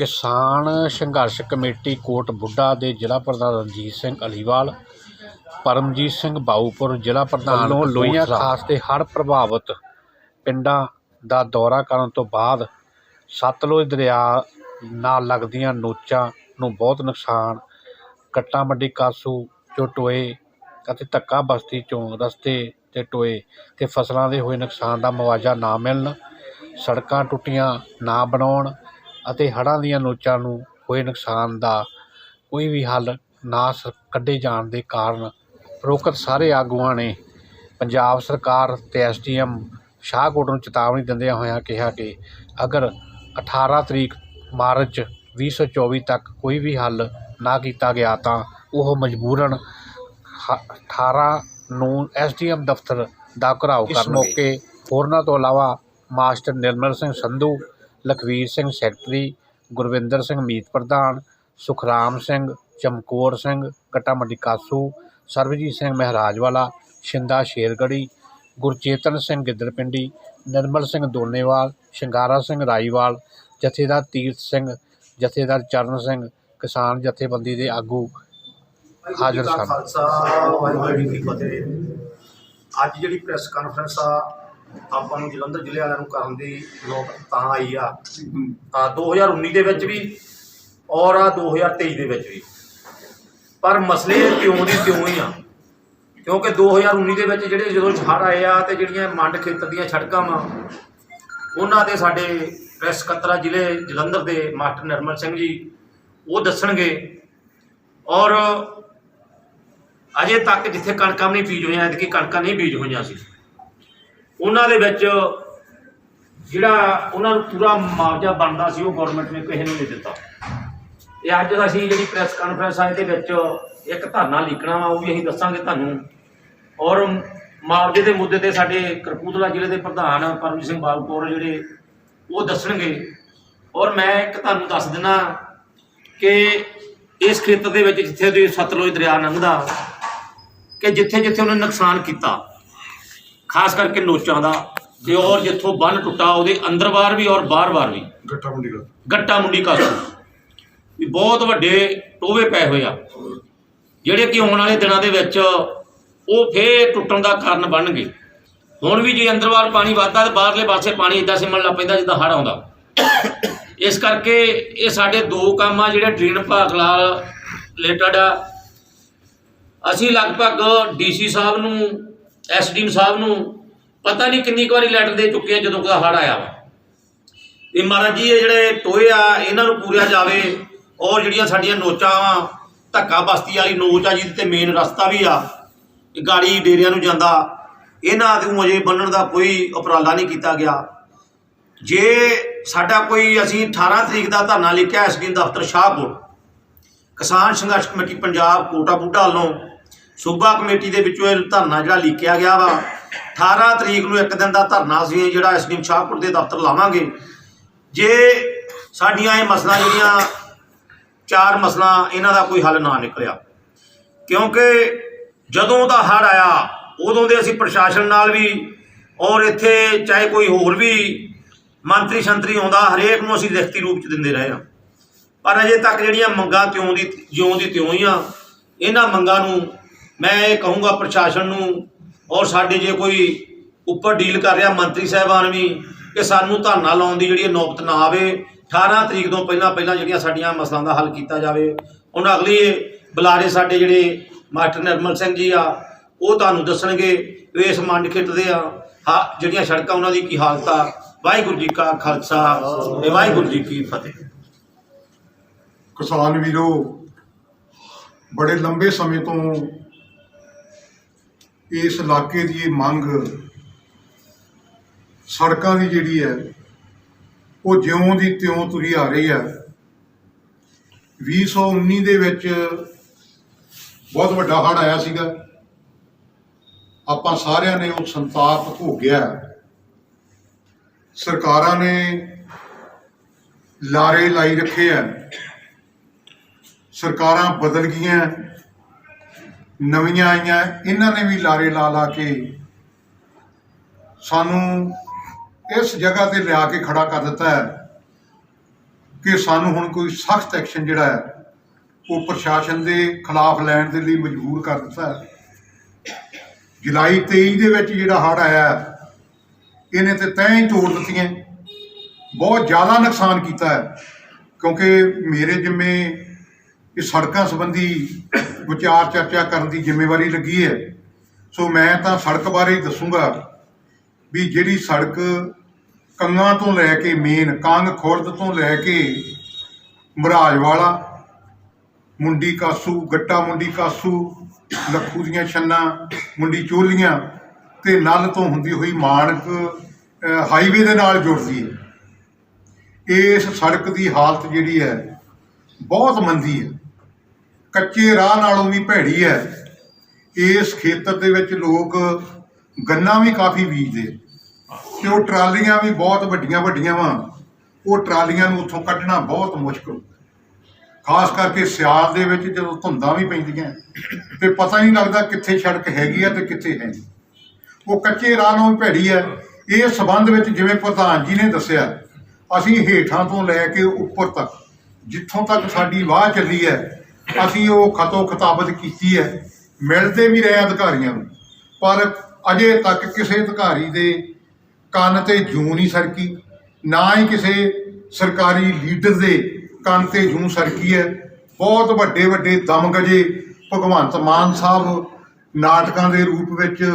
ਕਿਸਾਨ ਸੰਘਰਸ਼ ਕਮੇਟੀ ਕੋਟ ਬੁੱਢਾ ਦੇ ਜ਼ਿਲ੍ਹਾ ਪ੍ਰਧਾਨ ਰਣਜੀਤ ਸਿੰਘ ਅਲੀਵਾਲ ਪਰਮਜੀਤ ਸਿੰਘ ਬਾਊਪੁਰ ਜ਼ਿਲ੍ਹਾ ਪ੍ਰਧਾਨ ਵੱਲੋਂ ਲੋਹੀਆਂ ਖਾਸ ਤੇ ਹੜ੍ਹ ਪ੍ਰਭਾਵਿਤ ਪਿੰਡਾਂ ਦਾ ਦੌਰਾ ਕਰਨ ਤੋਂ ਬਾਅਦ ਸਤਲੁਜ ਦਰਿਆ ਨਾਲ ਲੱਗਦੀਆਂ ਨੋਚਾਂ ਨੂੰ ਬਹੁਤ ਨੁਕਸਾਨ ਕੱਟਾ ਮੰਡੀ ਕਾਸੂ ਚੋਂ ਟੋਏ ਅਤੇ ਧੱਕਾ ਬਸਤੀ ਚੋਂ ਰਸਤੇ ਤੇ ਟੋਏ ਤੇ ਫਸਲਾਂ ਦੇ ਹੋਏ ਨੁਕਸਾਨ ਦਾ ਮੁਆਵਜ਼ਾ ਨਾ ਮਿਲਣ ਸੜਕਾਂ ਟੁੱਟੀਆਂ ਨਾ ਬਣਾਉਣ ਅਤੇ ਹੜ੍ਹਾਂ ਦੀਆਂ ਨੋਚਾਂ ਨੂੰ ਹੋਏ ਨੁਕਸਾਨ ਦਾ ਕੋਈ ਵੀ ਹੱਲ ਨਾ ਸ ਕੱਢੇ ਜਾਣ ਦੇ ਕਾਰਨ ਉਪਰੋਕਤ ਸਾਰੇ ਆਗੂਆਂ ਨੇ ਪੰਜਾਬ ਸਰਕਾਰ ਤੇ ਐਸਡੀਐਮ ਸ਼ਾਹਕੋਟ ਨੂੰ ਚੇਤਾਵਨੀ ਦਿੰਦਿਆਂ ਹੋਇਆਂ ਕਿਹਾ ਕਿ ਅਗਰ 18 ਤਰੀਕ ਮਾਰਚ 2024 ਤੱਕ ਕੋਈ ਵੀ ਹੱਲ ਨਾ ਕੀਤਾ ਗਿਆ ਤਾਂ ਉਹ ਮਜਬੂਰਨ ਹ- 18 ਨੂੰ ਐਸਡੀਐਮ ਦਫ਼ਤਰ ਦਾ ਘਿਰਾਓ ਕਰਨਗੇ। ਇਸ ਮੌਕੇ ਹੋਰਨਾਂ ਤੋਂ ਇਲਾਵਾ ਮਾਸਟਰ ਨਿਰਮਲ ਸਿੰਘ ਸੰਧੂ ਲਖਵੀਰ ਸਿੰਘ ਸੈਕਟਰੀ, ਗੁਰਵਿੰਦਰ ਸਿੰਘ ਮੀਤ ਪ੍ਰਧਾਨ, ਸੁਖਰਾਮ ਸਿੰਘ, ਚਮਕੌਰ ਸਿੰਘ, ਕੱਟਾ ਮੰਡੀ ਕਾਸੂ, ਸਰਬਜੀਤ ਸਿੰਘ ਮਹਿਰਾਜਵਾਲਾ, ਸ਼ਿੰਦਾ ਸ਼ੇਰਗੜੀ, ਗੁਰਚੇਤਨ ਸਿੰਘ ਗਿੱਦੜਪਿੰਡੀ, ਨਿਰਮਲ ਸਿੰਘ ਦੋਨੇਵਾਲ, ਸ਼ਿੰਗਾਰਾ ਸਿੰਘ ਰਾਈਵਾਲ, ਜਥੇਦਾਰ ਤੀਰਥ ਸਿੰਘ, ਜਥੇਦਾਰ ਚਰਨ ਸਿੰਘ, ਕਿਸਾਨ ਜਥੇਬੰਦੀ ਦੇ ਆਗੂ ਹਾਜ਼ਰ ਸਨ। ਖਾਲਸਾ ਵਾਹਿਗੁਰੂ ਜੀ ਕੀ ਫਤਿਹ ਅੱਜ ਜਿਹੜੀ ਪ੍ਰੈਸ ਕਾਨਫਰੰਸ ਆ ਆਪਾਂ ਨੂੰ ਜਲੰਧਰ ਜ਼ਿਲ੍ਹੇ ਵਾਲਿਆਂ ਨੂੰ ਕਰਨ ਦੀ ਨੌਬਤ ਤਾਂ ਆਈ ਆ। ਆ 2019 ਦੇ ਵਿੱਚ ਵੀ ਔਰ ਆ 2023 ਦੇ ਵਿੱਚ ਵੀ। ਪਰ ਮਸਲੇ ਕਿਉਂ ਦੀ ਤਿਉਂ ਹੀ ਆ। ਕਿਉਂਕਿ 2019 ਦੇ ਵਿੱਚ ਜਿਹੜੇ ਜਦੋਂ ਹੜ੍ਹ ਆਏ ਆ ਤੇ ਜਿਹੜੀਆਂ ਮੰਡ ਖੇਤਰ ਦੀਆਂ ਸੜਕਾਂ ਵਾ ਉਹਨਾਂ ਤੇ ਸਾਡੇ ਪ੍ਰੈਸ ਸਕੱਤਰਾ ਜ਼ਿਲ੍ਹੇ ਜਲੰਧਰ ਦੇ ਮਾਸਟਰ ਨਿਰਮਲ ਸਿੰਘ ਜੀ ਉਹ ਦੱਸਣਗੇ। ਔਰ ਅਜੇ ਤੱਕ ਜਿੱਥੇ ਕਣਕਾਂ ਨਹੀਂ ਬੀਜ ਹੋਈਆਂ ਐਤਕੀ ਕਣਕਾਂ ਨਹੀਂ ਬੀਜ ਹੋਈਆਂ ਸੀ। ਉਹਨਾਂ ਦੇ ਵਿੱਚ ਜਿਹੜਾ ਉਹਨਾਂ ਨੂੰ ਪੂਰਾ ਮੁਆਵਜ਼ਾ ਬਣਦਾ ਸੀ, ਉਹ ਗਵਰਨਮੈਂਟ ਨੇ ਕਿਸੇ ਨੂੰ ਨਹੀਂ ਦਿੱਤਾ। ਇਹ ਅੱਜ ਅਸੀਂ ਜਿਹੜੀ ਪ੍ਰੈਸ ਕਾਨਫਰੰਸ ਆ, ਇਹਦੇ ਵਿੱਚ ਇੱਕ ਧਰਨਾ ਲਿਖਣਾ ਵਾ, ਉਹ ਵੀ ਅਸੀਂ ਦੱਸਾਂਗੇ ਤੁਹਾਨੂੰ। ਔਰ ਮੁਆਵਜ਼ੇ ਦੇ ਮੁੱਦੇ ਤੇ ਸਾਡੇ ਕਰਪੂਤਲਾ ਜ਼ਿਲ੍ਹੇ ਦੇ ਪ੍ਰਧਾਨ ਪਰਮਜੀਤ ਸਿੰਘ ਬਾਗਪੁਰ ਜਿਹੜੇ, ਉਹ ਦੱਸਣਗੇ। ਔਰ ਮੈਂ ਇੱਕ ਤੁਹਾਨੂੰ ਦੱਸ ਦਿਨਾ ਕਿ ਇਸ ਖੇਤਰ ਦੇ ਵਿੱਚ ਜਿੱਥੇ ਸਤਲੁਜ ਦਰਿਆ ਲੰਘਦਾ ਕਿ ਜਿੱਥੇ ਜਿੱਥੇ ਉਹਨੇ ਨੁਕਸਾਨ ਕੀਤਾ ਖਾਸ ਕਰਕੇ ਨੋਚਾਂ ਦਾ ਤੇ ਔਰ ਜਿੱਥੋਂ ਬੰਨ ਟੁੱਟਾ ਉਹਦੇ ਅੰਦਰ ਬਾਹਰ ਵੀ ਔਰ ਬਾਹਰ ਬਾਹਰ ਵੀ। ਗੱਟਾ ਮੰਡੀ ਦਾ ਗੱਟਾ ਮੁੰਡੀ ਕਾਸੂ ਵੀ ਬਹੁਤ ਵੱਡੇ ਟੋਵੇ ਪਏ ਹੋਏ ਆ। ਜਿਹੜੇ ਕਿ ਆਉਣ ਵਾਲੇ ਦਿਨਾਂ ਦੇ ਵਿੱਚ ਉਹ ਫੇਰ ਟੁੱਟਣ ਦਾ ਕਾਰਨ ਬਣਨਗੇ। ਹੁਣ ਵੀ ਜੇ ਅੰਦਰ ਬਾਹਰ ਪਾਣੀ ਵੱਧਦਾ ਤੇ ਬਾਹਰਲੇ ਪਾਸੇ ਪਾਣੀ ਇਦਾਂ ਸਿਮਣ ਲੱਗ ਪੈਂਦਾ ਜਿੱਦਾਂ ਹੜ੍ਹ ਆਉਂਦਾ। ਇਸ ਕਰਕੇ ਇਹ ਸਾਡੇ ਦੋ ਕੰਮ ਆ ਜਿਹੜੇ ਡਰੇਨ ਭਾਗ ਨਾਲ ਰਿਲੇਟਡ ਆ। ਅਸੀਂ ਲਗਭਗ ਡੀਸੀ ਸਾਹਿਬ ਨੂੰ ਐਸਡੀਐਮ ਸਾਹਿਬ ਨੂੰ ਪਤਾ ਨਹੀਂ ਕਿੰਨੀ ਕੁ ਵਾਰੀ ਲੈਟਰ ਦੇ ਚੁੱਕੇ ਆ ਜਦੋਂ ਦਾ ਹੜ੍ਹ ਆਇਆ ਵਾ। ਇਹ ਮਹਾਰਾਜ ਜੀ, ਇਹ ਜਿਹੜੇ ਟੋਏ ਆ, ਇਹਨਾਂ ਨੂੰ ਪੂਰਿਆ ਜਾਵੇ ਔਰ ਜਿਹੜੀਆਂ ਸਾਡੀਆਂ ਨੋਚਾਂ ਵਾ, ਧੱਕਾ ਬਸਤੀ ਵਾਲੀ ਨੋਚ ਆ, ਜਿਹਦੇ ਤੇ ਮੇਨ ਰਸਤਾ ਵੀ ਆ ਗਾੜੀ ਡੇਰਿਆਂ ਨੂੰ ਜਾਂਦਾ, ਇਹਨਾਂ ਨੂੰ ਅਜੇ ਬੰਨਣ ਦਾ ਕੋਈ ਉਪਰਾਲਾ ਨਹੀਂ ਕੀਤਾ ਗਿਆ। ਜੇ ਸਾਡਾ ਕੋਈ, ਅਸੀਂ 18 ਤਰੀਕ ਦਾ ਧਰਨਾ ਲਿਖਿਆ ਐਸਡੀਐਮ ਦਫ਼ਤਰ ਸ਼ਾਹਪੁਰ, ਕਿਸਾਨ ਸੰਘਰਸ਼ ਕਮੇਟੀ ਪੰਜਾਬ ਕੋਟਾ ਬੁੱਢਾ ਵੱਲੋਂ ਸੂਬਾ ਕਮੇਟੀ ਦੇ ਵਿੱਚੋਂ ਇਹ ਧਰਨਾ ਜਿਹੜਾ ਲਿਖਿਆ ਗਿਆ ਵਾ 18 ਤਰੀਕ ਨੂੰ ਇੱਕ ਦਿਨ ਦਾ ਧਰਨਾ ਅਸੀਂ ਜਿਹੜਾ ਐਸਡੀਐਮ ਸ਼ਾਹਪੁਰ ਦੇ ਦਫ਼ਤਰ ਲਾਵਾਂਗੇ। ਜੇ ਸਾਡੀਆਂ ਇਹ ਮਸਲਾ ਜਿਹੜੀਆਂ, ਚਾਰ ਮਸਲਾ, ਇਹਨਾਂ ਦਾ ਕੋਈ ਹੱਲ ਨਾ ਨਿਕਲਿਆ। ਕਿਉਂਕਿ ਜਦੋਂ ਦਾ ਹੜ੍ਹ ਆਇਆ, ਉਦੋਂ ਦੇ ਅਸੀਂ ਪ੍ਰਸ਼ਾਸਨ ਨਾਲ ਵੀ, ਔਰ ਇੱਥੇ ਚਾਹੇ ਕੋਈ ਹੋਰ ਵੀ ਮੰਤਰੀ ਸ਼ੰਤਰੀ ਆਉਂਦਾ, ਹਰੇਕ ਨੂੰ ਅਸੀਂ ਲਿਖਤੀ ਰੂਪ ਚ ਦਿੰਦੇ ਰਹੇ ਹਾਂ। ਪਰ ਅਜੇ ਤੱਕ ਜਿਹੜੀਆਂ ਮੰਗਾਂ ਤਿਉਂ ਦੀ, ਜਿਉਂ ਦੀ ਤਿਉਂ ਹੀ ਆ, ਇਹਨਾਂ ਮੰਗਾਂ ਨੂੰ ਮੈਂ ਇਹ ਕਹੂੰਗਾ ਪ੍ਰਸ਼ਾਸਨ ਨੂੰ ਔਰ ਸਾਡੇ ਜੇ ਕੋਈ ਉੱਪਰ ਡੀਲ ਕਰ ਰਿਹਾ ਮੰਤਰੀ ਸਾਹਿਬਾਨ ਵੀ, ਕਿ ਸਾਨੂੰ ਧਰਨਾ ਲਾਉਣ ਦੀ ਜਿਹੜੀ ਨੌਬਤ ਨਾ ਆਵੇ 18 ਤਰੀਕ ਤੋਂ ਪਹਿਲਾਂ ਪਹਿਲਾਂ ਜਿਹੜੀਆਂ ਸਾਡੀਆਂ ਮਸਲਾਂ ਦਾ ਹੱਲ ਕੀਤਾ ਜਾਵੇ। ਹੁਣ ਅਗਲੀ ਬੁਲਾਰੇ ਸਾਡੇ ਜਿਹੜੇ ਮਾਸਟਰ ਨਿਰਮਲ ਸਿੰਘ ਜੀ ਆ, ਉਹ ਤੁਹਾਨੂੰ ਦੱਸਣਗੇ ਵੀ ਇਸ ਮੰਡ ਖੇਤ ਦੇ ਆ। ਹਾਂ, ਜਿਹੜੀਆਂ ਸੜਕਾਂ ਉਹਨਾਂ ਦੀ ਕੀ ਹਾਲਤ ਆ। ਵਾਹਿਗੁਰੂ ਜੀ ਕਾ ਖਾਲਸਾ ਤੇ ਵਾਹਿਗੁਰੂ ਜੀ ਕੀ ਫਤਿਹ। ਕਿਸਾਨ ਵੀਰੋ, ਬੜੇ ਲੰਬੇ ਸਮੇਂ ਤੋਂ ਇਸ ਇਲਾਕੇ ਦੀ ਇਹ ਮੰਗ ਸੜਕਾਂ ਦੀ ਜਿਹੜੀ ਹੈ, ਉਹ ਜਿਉਂ ਦੀ ਤਿਉਂ ਤੁਰੀ ਆ ਰਹੀ ਹੈ। 2019 ਦੇ ਵਿੱਚ ਬਹੁਤ ਵੱਡਾ ਹੜ੍ਹ ਆਇਆ ਸੀਗਾ। ਆਪਾਂ ਸਾਰਿਆਂ ਨੇ ਉਹ ਸੰਤਾਪ ਭੋਗਿਆ। ਸਰਕਾਰਾਂ ਨੇ ਲਾਰੇ ਲਾਈ ਰੱਖੇ ਆ ਸਰਕਾਰਾਂ ਬਦਲ ਗਈਆਂ। ਨਵੀਆਂ ਆਈਆਂ, ਇਹਨਾਂ ਨੇ ਵੀ ਲਾਰੇ ਲਾ ਲਾ ਕੇ ਸਾਨੂੰ ਇਸ ਜਗ੍ਹਾ ਤੇ ਲਿਆ ਕੇ ਖੜਾ ਕਰ ਦਿੱਤਾ ਹੈ ਕਿ ਸਾਨੂੰ ਹੁਣ ਕੋਈ ਸਖਤ ਐਕਸ਼ਨ ਜਿਹੜਾ ਹੈ, ਉਹ ਪ੍ਰਸ਼ਾਸਨ ਦੇ ਖਿਲਾਫ ਲੈਣ ਦੇ ਲਈ ਮਜਬੂਰ ਕਰ ਦਿੱਤਾ ਹੈ। ਜੁਲਾਈ 23 ਦੇ ਵਿੱਚ ਜਿਹੜਾ ਹੜ੍ਹ ਆਇਆ ਇਹਨੇ ਤੇ ਤੈਂ ਹੀ ਤੋੜ ਦਿੱਤੀਆਂ। ਬਹੁਤ ਜ਼ਿਆਦਾ ਨੁਕਸਾਨ ਕੀਤਾ ਹੈ, ਕਿਉਂਕਿ ਮੇਰੇ ਜਿੰਮੇ ਇਹ ਸੜਕਾਂ ਸੰਬੰਧੀ ਵਿਚਾਰ ਚਰਚਾ ਕਰਨ ਦੀ ਜ਼ਿੰਮੇਵਾਰੀ ਲੱਗੀ ਹੈ। ਸੋ ਮੈਂ ਤਾਂ ਸੜਕ ਬਾਰੇ ਹੀ ਦੱਸੂਗਾ ਵੀ ਜਿਹੜੀ ਸੜਕ ਕੰਗਾਂ ਤੋਂ ਲੈ ਕੇ ਮੇਨ, ਕੰਗ ਖੁਰਦ ਤੋਂ ਲੈ ਕੇ ਮਰਾਜਵਾਲਾ, ਮੁੰਡੀ ਕਾਸੂ, ਗੱਟਾ ਮੁੰਡੀ ਕਾਸੂ, ਲੱਖੂ ਦੀਆਂ ਛੰਨਾ, ਮੁੰਡੀ ਚੋਲੀਆਂ ਤੇ ਨਲ ਤੋਂ ਹੁੰਦੀ ਹੋਈ ਮਾਨਕ ਹਾਈਵੇ ਦੇ ਨਾਲ ਜੁੜਦੀ ਹੈ। ਇਸ ਸੜਕ ਦੀ ਹਾਲਤ ਜਿਹੜੀ ਹੈ ਬਹੁਤ ਮੰਦੀ ਹੈ। ਕੱਚੇ ਰਾਹ ਨਾਲੋਂ ਵੀ ਭੈੜੀ ਹੈ। ਇਸ ਖੇਤਰ ਦੇ ਵਿੱਚ ਲੋਕ ਗੰਨਾ ਵੀ ਕਾਫੀ ਬੀਜਦੇ ਤੇ ਉਹ ਟਰਾਲੀਆਂ ਵੀ ਬਹੁਤ ਵੱਡੀਆਂ ਵੱਡੀਆਂ ਵਾ। ਉਹ ਟਰਾਲੀਆਂ ਨੂੰ ਉੱਥੋਂ ਕੱਢਣਾ ਬਹੁਤ ਮੁਸ਼ਕਲ। ਖਾਸ ਕਰਕੇ ਸਿਆਲ ਦੇ ਵਿੱਚ ਜਦੋਂ ਧੁੰਦਾਂ ਵੀ ਪੈਂਦੀਆਂ, ਤੇ ਪਤਾ ਨਹੀਂ ਲੱਗਦਾ ਕਿੱਥੇ ਸੜਕ ਹੈਗੀ ਆ ਤੇ ਕਿੱਥੇ ਹੈ ਉਹ ਕੱਚੇ ਰਾਹ ਨਾਲੋਂ ਵੀ ਭੈੜੀ ਹੈ। ਇਹ ਸਬੰਧ ਵਿੱਚ ਜਿਵੇਂ ਪ੍ਰਧਾਨ ਜੀ ਨੇ ਦੱਸਿਆ, ਅਸੀਂ ਹੇਠਾਂ ਤੋਂ ਲੈ ਕੇ ਉੱਪਰ ਤੱਕ, ਜਿੱਥੋਂ ਤੱਕ ਸਾਡੀ ਵਾਹ ਚੱਲੀ ਹੈ ਅਸੀਂ ਉਹ ਖਤੋ ਖਤਾਬਤ ਕੀਤੀ ਹੈ। ਮਿਲਦੇ ਵੀ ਰਹੇ ਅਧਿਕਾਰੀਆਂ ਨੂੰ। ਪਰ ਅਜੇ ਤੱਕ ਕਿਸੇ ਅਧਿਕਾਰੀ ਦੇ ਕੰਨ ਤੇ ਜੂੰ ਨਹੀਂ ਸਰਕੀ। ਨਾ ਹੀ ਕਿਸੇ ਸਰਕਾਰੀ ਲੀਡਰ ਦੇ ਕੰਨ ਤੇ ਜੂੰ ਸਰਕੀ ਹੈ। ਬਹੁਤ ਵੱਡੇ ਵੱਡੇ ਦਮਗਜੇ ਭਗਵੰਤ ਮਾਨ ਸਾਹਿਬ ਨਾਟਕਾਂ ਦੇ ਰੂਪ ਵਿੱਚ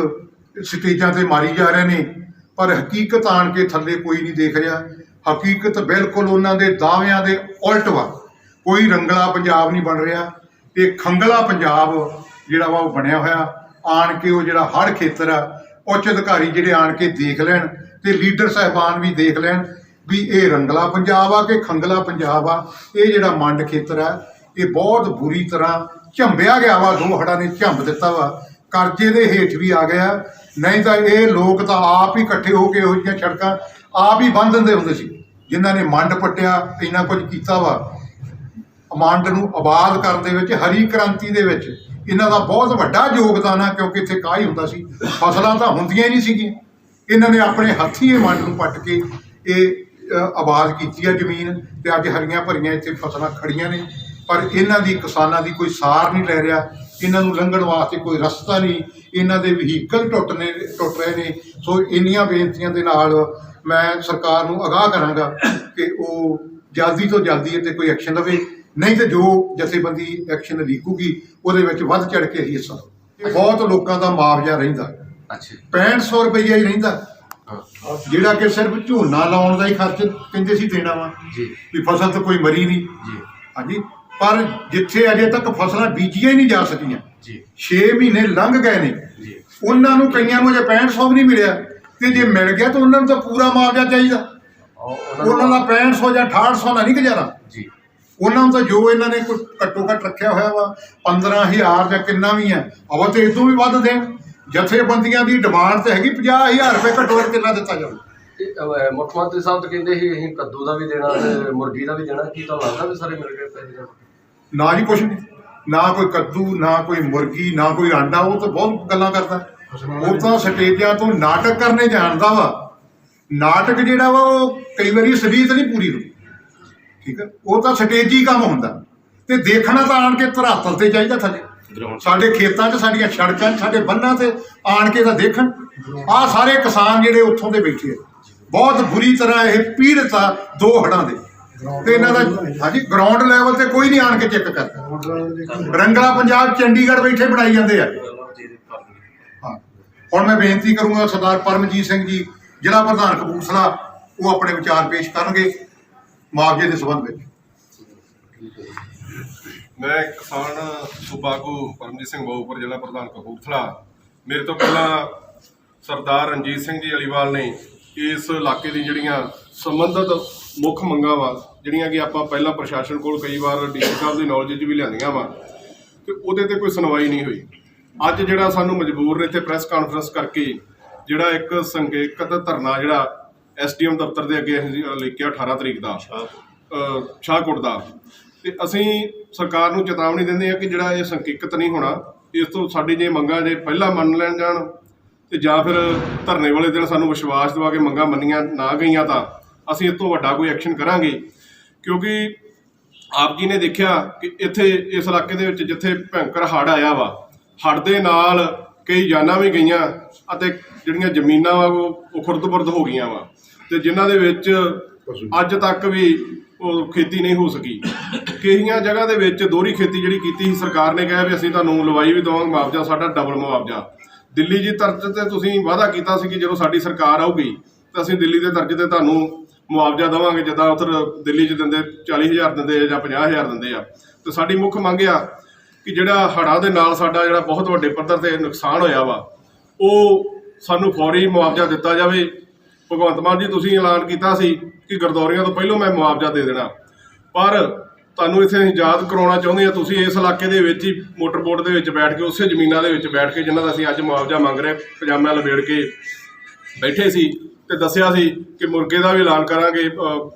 ਸਟੇਜਾਂ ਤੇ ਮਾਰੀ ਜਾ ਰਹੇ ਨੇ। ਪਰ ਹਕੀਕਤ ਆਣ ਕੇ ਥੱਲੇ ਕੋਈ ਨਹੀਂ ਦੇਖ ਰਿਹਾ। ਹਕੀਕਤ ਬਿਲਕੁਲ ਉਹਨਾਂ ਦੇ ਦਾਅਵਿਆਂ ਦੇ ਉਲਟ ਵਾ। ਕੋਈ ਰੰਗਲਾ ਪੰਜਾਬ ਨਹੀਂ ਬਣ ਰਿਹਾ ਤੇ ਖੰਗਲਾ ਪੰਜਾਬ ਜਿਹੜਾ ਵਾ ਉਹ ਬਣਿਆ ਹੋਇਆ। ਆਣ ਕੇ ਉਹ ਜਿਹੜਾ ਹੜ ਖੇਤਰ ਆ, ਉੱਚ ਅਧਿਕਾਰੀ ਜਿਹੜੇ ਆਣ ਕੇ ਦੇਖ ਲੈਣ ਤੇ ਲੀਡਰ ਸਾਹਿਬਾਨ ਵੀ ਦੇਖ ਲੈਣ ਵੀ ਇਹ ਰੰਗਲਾ ਪੰਜਾਬ ਆ ਕਿ ਖੰਗਲਾ ਪੰਜਾਬ ਆ। ਇਹ ਜਿਹੜਾ ਮੰਡ ਖੇਤਰ ਆ, ਇਹ ਬਹੁਤ ਬੁਰੀ ਤਰ੍ਹਾਂ ਝੰਬਿਆ ਗਿਆ ਵਾ, ਦੋ ਹੜਾਂ ਨੇ ਝੰਬ ਦਿੱਤਾ ਵਾ। ਕਰਜ਼ੇ ਦੇ ਹੇਠ ਵੀ ਆ ਗਿਆ। ਨਹੀਂ ਤਾਂ ਇਹ ਲੋਕ ਤਾਂ ਆਪ ਹੀ ਇਕੱਠੇ ਹੋ ਕੇ ਇਹੋ ਜਿਹੀਆਂ ਸੜਕਾਂ ਆਪ ਹੀ ਬੰਨ ਦਿੰਦੇ ਹੁੰਦੇ ਸੀ। ਜਿਨ੍ਹਾਂ ਨੇ ਮੰਡ ਪੱਟਿਆ, ਇੰਨਾ ਕੁਝ ਕੀਤਾ ਵਾ। ਮੰਡ ਨੂੰ ਆਬਾਦ ਕਰਨ ਦੇ ਵਿੱਚ, ਹਰੀ ਕ੍ਰਾਂਤੀ ਦੇ ਵਿੱਚ। ਇਹਨਾਂ ਦਾ ਬਹੁਤ ਵੱਡਾ ਯੋਗਦਾਨ ਆ, ਕਿਉਂਕਿ ਇੱਥੇ ਕਾਹ ਹੀ ਹੁੰਦਾ ਸੀ? ਫਸਲਾਂ ਤਾਂ ਹੁੰਦੀਆਂ ਹੀ ਨਹੀਂ ਸੀਗੀਆਂ। ਇਹਨਾਂ ਨੇ ਆਪਣੇ ਹੱਥੀਂ ਇਹ ਮੰਡ ਨੂੰ ਪੱਟ ਕੇ ਇਹ ਆਬਾਦ ਕੀਤੀ ਆ ਜ਼ਮੀਨ ਤੇ ਅੱਜ ਹਰੀਆਂ ਭਰੀਆਂ ਇੱਥੇ ਫਸਲਾਂ ਖੜੀਆਂ ਨੇ। ਪਰ ਇਹਨਾਂ ਦੀ ਕਿਸਾਨਾਂ ਦੀ ਕੋਈ ਸਾਰ ਨਹੀਂ ਲੈ ਰਿਹਾ। ਇਹਨਾਂ ਨੂੰ ਲੰਘਣ ਵਾਸਤੇ ਕੋਈ ਰਸਤਾ ਨਹੀਂ। ਇਹਨਾਂ ਦੇ ਵਹੀਕਲ ਟੁੱਟਨੇ ਟੁੱਟ ਰਹੇ ਨੇ। ਸੋ ਇੰਨੀਆਂ ਬੇਨਤੀਆਂ ਦੇ ਨਾਲ ਮੈਂ ਸਰਕਾਰ ਨੂੰ ਅਗਾਹ ਕਰਾਂਗਾ ਕਿ ਉਹ ਜਲਦੀ ਤੋਂ ਜਲਦੀ ਇੱਥੇ ਕੋਈ ਐਕਸ਼ਨ ਲਵੇ। ਨਹੀਂ ਤੇ ਜੋ ਜਥੇਬੰਦੀ ਐਕਸ਼ਨ ਲੀਕੂਗੀ ਉਹਦੇ ਵਿੱਚ ਵੱਧ ਚੜ ਕੇ ਅਸੀਂ ਹਿੱਸਾ। ਬਹੁਤ ਲੋਕਾਂ ਦਾ ਮੁਆਵਜ਼ਾ ਰਹਿੰਦਾ। ਅੱਛਾ 6500 ਰੁਪਈਆ ਹੀ ਰਹਿੰਦਾ। ਜਿਹੜਾ ਕਿ ਸਿਰਫ ਝੋਨਾ ਲਾਉਣ ਦਾ ਹੀ ਖਰਚ ਕਹਿੰਦੇ ਸੀ ਦੇਣਾ ਵਾ। ਜੀ। ਵੀ ਫਸਲ ਤਾਂ ਕੋਈ ਮਰੀ ਨਹੀਂ। ਜੀ। ਹਾਂਜੀ। ਪਰ ਜਿੱਥੇ ਅਜੇ ਤੱਕ ਫਸਲਾਂ ਬੀਜੀਆਂ ਹੀ ਨਹੀਂ ਜਾ ਸਕੀਆਂ ਜੀ। 6 ਮਹੀਨੇ ਲੰਘ ਗਏ ਨੇ। ਜੀ। ਉਹਨਾਂ ਨੂੰ ਕਈਆਂ ਨੂੰ ਅਜੇ 6500 ਵੀ ਨਹੀਂ ਮਿਲਿਆ। ਤੇ ਜੇ ਮਿਲ ਗਿਆ ਤਾਂ ਉਹਨਾਂ ਨੂੰ ਤਾਂ ਪੂਰਾ ਮੁਆਵਜ਼ਾ ਚਾਹੀਦਾ। ਉਹਨਾਂ ਦਾ 6500 ਜਾਂ 6800 ਨਾਲ ਨਹੀਂ ਗੁਜ਼ਾਰਾ। ਜੀ। ਉਹਨਾਂ ਤਾਂ ਜੋ ਇਹਨਾਂ ਨੇ ਕੋਈ ਘੱਟੋ ਘੱਟ ਰੱਖਿਆ ਹੋਇਆ ਵਾ 15000 ਜਾਂ ਕਿੰਨਾ ਵੀ ਹੈ ਅਵਾ ਤੇ ਇਦੋਂ ਵੀ ਵੱਧ ਦੇਣ। ਜਥੇਬੰਦੀਆਂ ਦੀ ਡਿਮਾਂਡ ਤੇ ਹੈਗੀ 50000 ਰੁਪਏ ਘੱਟੋ ਘੱਟ ਕਿੰਨਾ ਦਿੱਤਾ ਜਾਵੇ ਮੁੱਖ ਮੰਤਰੀ ਸਾਹਿਬ ਤਾਂ ਕਹਿੰਦੇ ਸੀ ਅਸੀਂ ਕੱਦੂ ਦਾ ਵੀ ਦੇਣਾ ਤੇ ਮੁਰਗੀ ਦਾ ਵੀ ਦੇਣਾ ਕੀ ਤੁਹਾਨੂੰ ਲੱਗਦਾ ਵੀ ਸਾਰੇ ਮਿਲ ਗਏ ਪੈਸੇ ਨਾ ਜੀ ਕੁਛ ਨਹੀਂ ਨਾ ਕੋਈ ਕੱਦੂ ਨਾ ਕੋਈ ਮੁਰਗੀ ਨਾ ਕੋਈ ਆਂਡਾ ਉਹ ਤਾਂ ਬਹੁਤ ਗੱਲਾਂ ਕਰਦਾ। ਉਹ ਤਾਂ ਸਟੇਜਾਂ ਤੋਂ ਨਾਟਕ ਕਰਨੇ ਜਾਣਦਾ ਵਾ। ਨਾਟਕ ਜਿਹੜਾ ਵਾ ਉਹ ਕਈ ਵਾਰੀ ਸਰੀਤ ਨਹੀਂ ਪੂਰੀ ਹੁੰਦੀ। ਠੀਕ ਹੈ ਉਹ ਤਾਂ ਸਟੇਜੀ ਕੰਮ ਹੁੰਦਾ। ਤੇ ਦੇਖਣਾ ਤਾਂ ਆਣ ਕੇ ਧਰਾਤਲ ਤੇ ਚਾਹੀਦਾ ਥੱਲੇ। ਸਾਡੇ ਖੇਤਾਂ 'ਚ ਸਾਡੀਆਂ ਸੜਕਾਂ 'ਚ ਸਾਡੇ ਬੰਨਾਂ ਤੇ ਆਣ ਕੇ ਤਾਂ ਦੇਖਣ। ਆਹ ਸਾਰੇ ਕਿਸਾਨ ਜਿਹੜੇ ਉੱਥੋਂ ਦੇ ਬੈਠੇ ਆ। ਬਹੁਤ ਬੁਰੀ ਤਰ੍ਹਾਂ ਇਹ ਪੀੜਤ ਆ ਦੋ ਹੜਾਂ ਦੇ। ਤੇ ਇਹਨਾਂ ਦਾ ਹਾਂਜੀ ਗਰਾਊਂਡ ਲੈਵਲ ਤੇ ਕੋਈ ਨਹੀਂ ਆਣ ਕੇ ਚੈੱਕ ਕਰਦਾ। ਰੰਗਲਾ ਪੰਜਾਬ ਚੰਡੀਗੜ੍ਹ ਬੈਠੇ ਬਣਾਈ ਜਾਂਦੇ ਆ। ਹਾਂ। ਹੁਣ ਮੈਂ ਬੇਨਤੀ ਕਰੂੰਗਾ ਸਰਦਾਰ ਪਰਮਜੀਤ ਸਿੰਘ ਜੀ ਜ਼ਿਲ੍ਹਾ ਪ੍ਰਧਾਨ ਕਪੂਰਥਲਾ ਉਹ ਆਪਣੇ ਵਿਚਾਰ ਪੇਸ਼ ਕਰਨਗੇ। ਮੁਆਵਜ਼ੇ ਦੇ ਸੰਬੰਧ ਵਿੱਚ। ਮੈਂ ਕਿਸਾਨ ਸੁਬਾਗੂ ਪਰਮਜੀਤ ਸਿੰਘ ਬਾਉਪੁਰ ਜ਼ਿਲ੍ਹਾ ਪ੍ਰਧਾਨ ਕਪੂਰਥਲਾ। ਮੇਰੇ ਤੋਂ ਪਹਿਲਾਂ ਸਰਦਾਰ ਰਣਜੀਤ ਸਿੰਘ ਜੀ ਅਲੀਵਾਲ ਨੇ ਇਸ ਇਲਾਕੇ ਦੀ ਜਿਹੜੀਆਂ ਸੰਬੰਧਿਤ ਮੁੱਖ ਮੰਗਾਂ ਵਾ, ਜਿਹੜੀਆਂ ਕਿ ਆਪਾਂ ਪਹਿਲਾਂ ਪ੍ਰਸ਼ਾਸਨ ਕੋਲ ਕਈ ਵਾਰ ਡੀਸੀ ਸਾਹਿਬ ਦੀ ਨੌਲੇਜ 'ਚ ਵੀ ਲਿਆਂਦੀਆਂ ਵਾ, ਤੇ ਉਹਦੇ ਤੇ ਕੋਈ ਸੁਣਵਾਈ ਨਹੀਂ ਹੋਈ। ਅੱਜ ਜਿਹੜਾ ਸਾਨੂੰ ਮਜਬੂਰ ਨੇ ਇੱਥੇ ਪ੍ਰੈਸ ਕਾਨਫਰੰਸ ਕਰਕੇ, ਜਿਹੜਾ ਇੱਕ ਸੰਕੇਤਕ ਧਰਨਾ ਜਿਹੜਾ ਐਸਡੀਐਮ ਦਫ਼ਤਰ ਦੇ ਅੱਗੇ ਅਸੀਂ ਲਿਖਿਆ 18 ਤਰੀਕ ਦਾ ਸ਼ਾਹਕੋਟ ਦਾ। ਤੇ ਅਸੀਂ ਸਰਕਾਰ ਨੂੰ ਚੇਤਾਵਨੀ ਦਿੰਦੇ ਆ ਕਿ ਜਿਹੜਾ ਇਹ ਸੰਕੇਤਕ ਨਹੀਂ ਹੋਣਾ ਇਸ ਤੋਂ ਸਾਡੀ ਜੇ ਮੰਗਾਂ ਜੇ ਪਹਿਲਾਂ ਮੰਨ ਲੈਣ ਜਾਣ ਤੇ ਜਾਂ ਫਿਰ ਧਰਨੇ ਵਾਲੇ ਦਿਨ ਸਾਨੂੰ ਵਿਸ਼ਵਾਸ ਦਿਵਾ ਕੇ ਮੰਗਾਂ ਮੰਨੀਆਂ ਨਾ ਗਈਆਂ ਤਾਂ ਅਸੀਂ ਇਸ ਤੋਂ ਵੱਡਾ ਕੋਈ ਐਕਸ਼ਨ ਕਰਾਂਗੇ। ਕਿਉਂਕਿ ਆਪ ਜੀ ਨੇ ਦੇਖਿਆ ਕਿ ਇੱਥੇ ਇਸ ਇਲਾਕੇ ਦੇ ਵਿੱਚ ਜਿੱਥੇ ਭয়ੰਕਰ ਹੜ੍ਹ ਆਇਆ ਵਾ ਹੜ੍ਹ ਦੇ ਨਾਲ ਕਈ ਜਾਨਾਂ ਵੀ ਗਈਆਂ ਅਤੇ ਜਿਹੜੀਆਂ ਜ਼ਮੀਨਾਂ ਵਾ ਉਹ ਉਹ ਖੁਰਦ-ਬੁਰਦ ਹੋ ਗਈਆਂ ਵਾ। ਤੇ ਜਿਨ੍ਹਾਂ ਦੇ ਵਿੱਚ ਅੱਜ ਤੱਕ ਵੀ ਉਹ ਖੇਤੀ ਨਹੀਂ ਹੋ ਸਕੀ। ਕਈਆਂ ਜਗ੍ਹਾ ਦੇ ਵਿੱਚ ਦੋਹਰੀ ਖੇਤੀ ਜਿਹੜੀ ਕੀਤੀ ਸੀ ਸਰਕਾਰ ਨੇ ਕਿਹਾ ਵੀ ਅਸੀਂ ਤੁਹਾਨੂੰ ਲਵਾਈ ਵੀ ਦੇਵਾਂਗੇ ਮੁਆਵਜ਼ਾ ਸਾਡਾ ਡਬਲ ਮੁਆਵਜ਼ਾ। ਦਿੱਲੀ ਜੀ ਤਰਜ਼ ਤੇ ਤੁਸੀਂ ਵਾਅਦਾ ਕੀਤਾ ਸੀ ਕਿ ਜਦੋਂ ਸਾਡੀ ਸਰਕਾਰ ਆਊਗੀ ਤਾਂ ਅਸੀਂ ਦਿੱਲੀ ਦੇ ਤਰਜ਼ ਤੇ ਤੁਹਾਨੂੰ ਮੁਆਵਜ਼ਾ ਦੇਵਾਂਗੇ ਜਿੱਦਾਂ ਉੱਧਰ ਦਿੱਲੀ 'ਚ ਦਿੰਦੇ 40000 ਦਿੰਦੇ ਆ ਜਾਂ 50000 ਦਿੰਦੇ ਆ। ਤੇ ਸਾਡੀ ਮੁੱਖ ਮੰਗ ਆ ਕਿ ਜਿਹੜਾ ਹੜ੍ਹਾਂ ਦੇ ਨਾਲ ਸਾਡਾ ਜਿਹੜਾ ਬਹੁਤ ਵੱਡੇ ਪੱਧਰ ਤੇ ਨੁਕਸਾਨ ਹੋਇਆ ਵਾ ਉਹ ਸਾਨੂੰ ਫੌਰੀ ਮੁਆਵਜ਼ਾ ਦਿੱਤਾ ਜਾਵੇ। ਭਗਵੰਤ ਮਾਨ ਜੀ ਤੁਸੀਂ ਐਲਾਨ ਕੀਤਾ ਸੀ ਕਿ ਗਰਦੌਰੀਆਂ ਤੋਂ ਪਹਿਲਾਂ ਮੈਂ ਮੁਆਵਜ਼ਾ ਦੇ ਦੇਣਾ। ਪਰ ਤੁਹਾਨੂੰ ਇੱਥੇ ਯਾਦ ਕਰਾਉਣਾ ਚਾਹੁੰਦੇ ਆ ਤੁਸੀਂ ਇਸ ਇਲਾਕੇ ਦੇ ਵਿੱਚ ਹੀ ਮੋਟਰ ਬੋਟ ਦੇ ਵਿੱਚ ਬੈਠ ਕੇ ਉਸੇ ਜ਼ਮੀਨਾਂ ਦੇ ਵਿੱਚ ਬੈਠ ਕੇ ਜਿਨ੍ਹਾਂ ਦਾ ਅਸੀਂ ਅੱਜ ਮੁਆਵਜ਼ਾ ਮੰਗ ਰਹੇ ਪਜਾਮਾ ਲਵੇੜ ਕੇ ਬੈਠੇ ਸੀ ਤੇ ਦੱਸਿਆ ਸੀ ਕਿ ਮੁਰਗੇ ਦਾ ਵੀ ਐਲਾਨ ਕਰਾਂਗੇ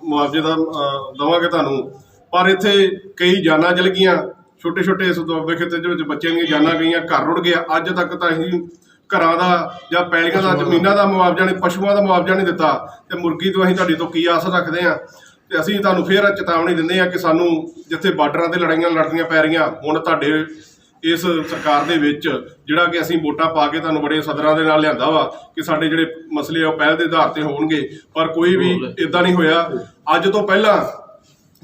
ਮੁਆਵਜ਼ੇ ਦਾ ਅ, ਦੇਵਾਂਗੇ ਤੁਹਾਨੂੰ। ਪਰ ਇੱਥੇ ਕਈ ਜਾਨਾਂ ਚਲ ਗਈਆਂ ਛੋਟੇ ਛੋਟੇ ਇਸ ਦੁਆਬੇ ਖੇਤਰ ਦੇ ਵਿੱਚ ਬੱਚਿਆਂ ਦੀਆਂ ਜਾਨਾਂ ਗਈਆਂ ਘਰ ਰੁੜ ਗਿਆ। ਅੱਜ ਤੱਕ ਤਾਂ ਅਸੀਂ ਘਰਾਂ ਦਾ ਜਾਂ ਪੈਲੀਆਂ ਦਾ ਜ਼ਮੀਨਾਂ ਦਾ ਮੁਆਵਜ਼ਾ ਨਹੀਂ ਪਸ਼ੂਆਂ ਦਾ ਮੁਆਵਜ਼ਾ ਨਹੀਂ ਦਿੱਤਾ। ਤੇ ਮੁਰਗੀ ਤੋਂ ਅਸੀਂ ਤੁਹਾਡੇ ਤੋਂ ਕੀ ਆਸ ਰੱਖਦੇ ਆ ਤੇ ਅਸੀਂ ਤੁਹਾਨੂੰ ਫੇਰ ਚੇਤਾਵਨੀ ਦਿੰਦੇ ਆ ਕਿ ਸਾਨੂੰ ਜਿੱਥੇ ਬਾਰਡਰਾਂ ਤੇ ਲੜਾਈਆਂ ਲੜਨੀਆਂ ਪੈ ਰਹੀਆਂ ਹੁਣ ਤੁਹਾਡੇ ਇਸ ਸਰਕਾਰ ਦੇ ਵਿੱਚ ਜਿਹੜਾ ਕਿ ਅਸੀਂ ਵੋਟਾਂ ਪਾ ਕੇ ਤੁਹਾਨੂੰ ਬੜੇ ਸਦਰਾਂ ਦੇ ਨਾਲ ਲਿਆਂਦਾ ਵਾ ਕਿ ਸਾਡੇ ਜਿਹੜੇ ਮਸਲੇ ਆ ਉਹ ਪਹਿਲ ਦੇ ਆਧਾਰ ਤੇ ਹੋਣਗੇ। ਪਰ ਕੋਈ ਵੀ ਇਦਾਂ ਨਹੀਂ ਹੋਇਆ। ਅੱਜ ਤੋਂ ਪਹਿਲਾਂ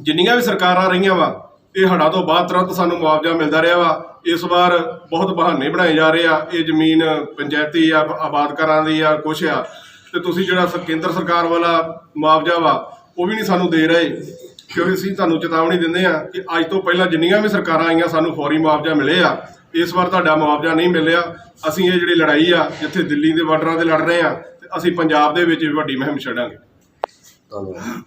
ਜਿੰਨੀਆਂ ਵੀ ਸਰਕਾਰਾਂ ਰਹੀਆਂ ਵਾ ਇਹ ਹੜ੍ਹਾਂ ਤੋਂ ਬਾਅਦ ਤੁਰੰਤ ਸਾਨੂੰ ਮੁਆਵਜ਼ਾ ਮਿਲਦਾ ਰਿਹਾ ਵਾ। ਇਸ ਵਾਰ ਬਹੁਤ ਬਹਾਨੇ ਬਣਾਏ ਜਾ ਰਹੇ ਆ। ਇਹ ਜ਼ਮੀਨ ਪੰਚਾਇਤੀ ਆ ਆਬਾਦ ਆਬਾਦਕਾਰਾਂ ਦੀ ਆ, ਕੁਛ ਆ। ਤੇ ਤੁਸੀਂ ਜਿਹੜਾ ਕੇਂਦਰ ਸਰਕਾਰ ਵਾਲਾ ਮੁਆਵਜ਼ਾ ਵਾ, ਉਹ ਵੀ ਨਹੀਂ ਸਾਨੂੰ ਦੇ ਰਹੇ। ਕਿਉਂਕਿ ਅਸੀਂ ਤੁਹਾਨੂੰ ਚੇਤਾਵਨੀ ਦਿੰਦੇ ਆ ਕਿ ਅੱਜ ਤੋਂ ਪਹਿਲਾਂ ਜਿੰਨੀਆਂ ਵੀ ਸਰਕਾਰਾਂ ਆਈਆਂ, ਸਾਨੂੰ ਫੌਰੀ ਮੁਆਵਜ਼ਾ ਮਿਲੇ ਆ। ਇਸ ਵਾਰ ਤੁਹਾਡਾ ਮੁਆਵਜ਼ਾ ਨਹੀਂ ਮਿਲਿਆ। ਅਸੀਂ ਇਹ ਜਿਹੜੀ ਲੜਾਈ ਆ, ਜਿੱਥੇ ਦਿੱਲੀ ਦੇ ਬਾਰਡਰਾਂ ਤੇ ਲੜ ਰਹੇ ਆ, ਤੇ ਅਸੀਂ ਪੰਜਾਬ ਦੇ ਵਿੱਚ ਵੀ ਵੱਡੀ ਮੁਹਿੰਮ ਛੱਡਾਂਗੇ। ਧੰਨਵਾਦ।